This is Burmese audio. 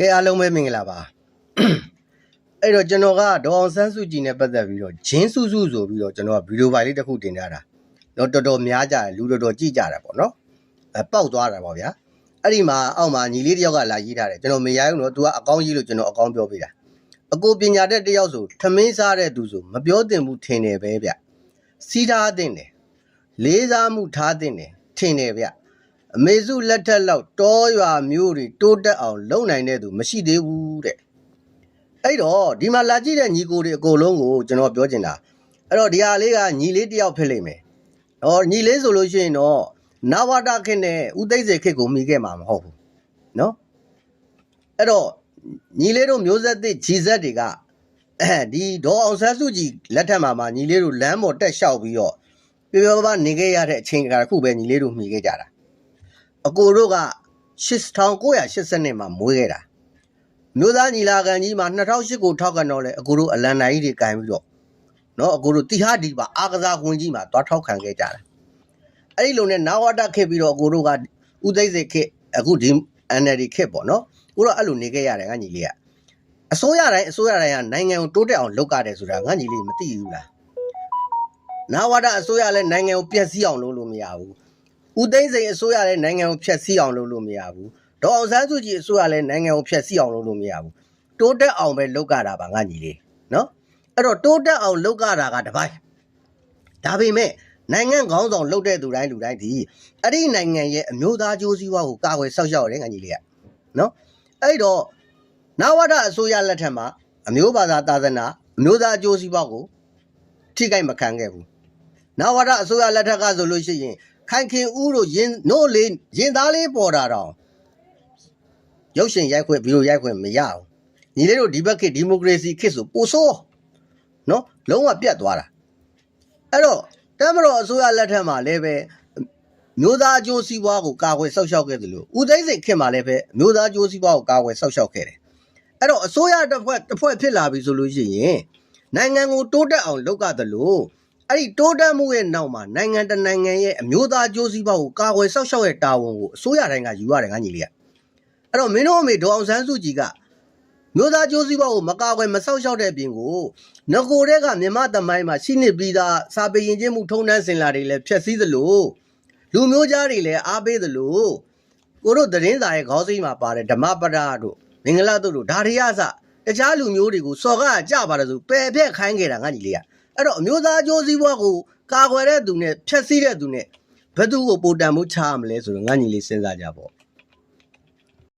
ကဲအားလုံးပဲမင်္ဂလာပါအဲ့တော့ကျွန်တော်ကဒေါအောင်ဆန်းစုကြည်နဲ့ပတ်သက်ပြီးတော့ဂျင်းစုစုဆိုပြီးတော့ကျွန်တော်ကဗီဒီယိုဖိုင်လေးတစ်ခုတင်ထားတာတော့တော်တော်များကြတယ်လူတော်တော်ကြည့်ကြတာပေါ့နော်အဲပေါက်သွားတာပေါ့ဗျာအဲ့ဒီမှာအောက်မှာညီလေးတစ်ယောက်ကလာရေးထားတယ်ကျွန်တော်မရဘူးနော် तू ကအကောင်းကြီးလို့ကျွန်တော်အကောင်းပြောပေးတာအကိုပညာတတ်တစ်ယောက်ဆိုထမင်းစားတဲ့သူဆိုမပြောတင်ဘူးထင်တယ်ပဲဗျစီးထားတင်တယ်လေးစားမှုထားတင်တယ်ထင်တယ်ဗျ အမေစုလက်ထက်လောက်တောရွာမျိုးတွေတိုးတက်အောင်လုပ်နိုင်တဲ့သူမရှိသေးဘူးတဲ့အဲ့တော့ဒီမှာလာကြည့်တဲ့ညီကိုတွေအကုန်လုံးကိုကျွန်တော်ပြောချင်တာအဲ့တော့ဒီဟာလေးကညီလေးတစ်ယောက်ဖြစ်လိမ့်မယ်။ဟောညီလေးဆိုလို့ရှိရင်တော့နဝတာခေတ်နဲ့ဦးသိန်းစေခေတ်ကိုမိခဲ့မှာမဟုတ်ဘူး။နော်အဲ့တော့ညီလေးတို့မျိုးဆက်သစ်ဂျီဇက်တွေကအဲဒီဒေါ်အောင်ဆန်းစုကြည်လက်ထက်မှာမှညီလေးတို့လမ်းပေါ်တက်လျှောက်ပြီးတော့ပြောပြောပါပါနေခဲ့ရတဲ့အချိန်ကတစ်ခုပဲညီလေးတို့မိခဲ့ကြတာ။ အကိုတို့က1982မှာမွေးခဲ့တာမျိုးသားညီလာခံကြီးမှာ2008ကိုထောက်ခံတော့လေအကိုတို့အလန်နိုင်ကြီးတွေကင်ပြီးတော့နော်အကိုတို့တီဟာဒီပါအာကစားဝင်ကြီးမှာသွားထောက်ခံခဲ့ကြတာအဲ့ဒီလိုနဲ့နာဝတခက်ပြီးတော့အကိုတို့ကဥသိစိတ်ခက်အခုဒီ NLD ခက်ပေါ့နော်ကိုတော့အဲ့လိုနေခဲ့ရတယ်ငါညီလေးကအစိုးရတိုင်းအစိုးရတိုင်းကနိုင်ငံကိုတိုးတက်အောင်လုပ်ရတယ်ဆိုတာငါညီလေးမသိဘူးလားနာဝတအစိုးရလည်းနိုင်ငံကိုပြက်စီးအောင်လုပ်လို့မရဘူး ဦးသိန်းစိန်အစိုးရလည်းနိုင်ငံကိုဖျက်ဆီးအောင်လုပ်လို့မရဘူးဒေါ်အောင်ဆန်းစုကြည်အစိုးရလည်းနိုင်ငံကိုဖျက်ဆီးအောင်လုပ်လို့မရဘူးတိုးတက်အောင်ပဲလုပ်ကြတာပါငါညီလေးနော်အဲ့တော့တိုးတက်အောင်လုပ်ကြတာကတစ်ပိုင်းဒါပေမဲ့နိုင်ငံခေါင်းဆောင်လုပ်တဲ့သူတိုင်းလူတိုင်းဒီအဲ့ဒီနိုင်ငံရဲ့အမျိုးသားကြိုးစည်းဝါးကိုကာကွယ်ဆောက်ရှောက်ရတယ်ငါညီလေးကနော်အဲ့တော့နဝဒအစိုးရလက်ထက်မှာအမျိုးဘာသာသာသနာအမျိုးသားကြိုးစည်းဝါးကိုထိခိုက်မခံခဲ့ဘူးနဝရအစိုးရလက်ထက်ကဆိုလို့ရှိရင် ခိုင်ခင်ဦးတို့ရင်နို့လေးရင်သားလေးပေါ်တာတော့ရုပ်ရှင်ရိုက်ခွင့်ဗီဒီယိုရိုက်ခွင့်မရဘူးညီလေးတို့ဒီဘက်ခေတ်ဒီမိုကရေစီခေတ်ဆိုပိုဆိုးနော်လုံးဝပြတ်သွားတာအဲ့တော့တမတော်အစိုးရလက်ထက်မှာလည်းပဲမျိုးသားအကျိုးစီးပွားကိုကာကွယ်ဆောက်ရှောက်ခဲ့တယ်လို့ဦးသိန်းစိန်ခေတ်မှာလည်းပဲမျိုးသားအကျိုးစီးပွားကိုကာကွယ်ဆောက်ရှောက်ခဲ့တယ်အဲ့တော့အစိုးရတစ်ဖွဲ့တစ်ဖွဲ့ဖြစ်လာပြီဆိုလို့ရှိရင်နိုင်ငံကိုတိုးတက်အောင်လုပ်ရတယ်လို့ အဲ့ဒီတိုးတက်မှုရဲ့နောက်မှာနိုင်ငံတစ်နိုင်ငံရဲ့အမျိုးသားအကျိုးစီးပွားကိုကာကွယ်ဆောက်ရှောက်ရဲ့တာဝန်ကိုအစိုးရတိုင်းကယူရတယ်ငါညီလေးကအဲ့တော့မင်းတို့အမေဒေါအောင်ဆန်းစုကြည်ကမျိုးသားအကျိုးစီးပွားကိုမကာကွယ်မဆောက်ရှောက်တဲ့အပြင်ကိုငကိုတဲ့ကမြန်မာသမိုင်းမှာရှိနေပြီးသားစာပေရင်ချင်းမှုထုံတန်းစင်လာတွေလည်းဖျက်ဆီးသလိုလူမျိုးကြားတွေလည်းအားပေးသလိုကိုတို့သတင်းစာရဲ့ခေါင်းစည်းမှာပါတယ်ဓမ္မပဒတို့မင်္ဂလာတို့တို့ဒါတွေကစတခြားလူမျိုးတွေကိုစော်ကားကြပါတယ်ဆိုပယ်ဖက်ခိုင်းခဲ့တာငါညီလေးက အဲ့တော့အမျိုးသားအကျိုးစီးပွားကိုကာကွယ်တဲ့သူနဲ့ဖျက်ဆီးတဲ့သူနဲ့ဘယ်သူကိုပိုတန်မှုချရမလဲဆိုတော့ငါညီလေးစဉ်းစားကြပေါ့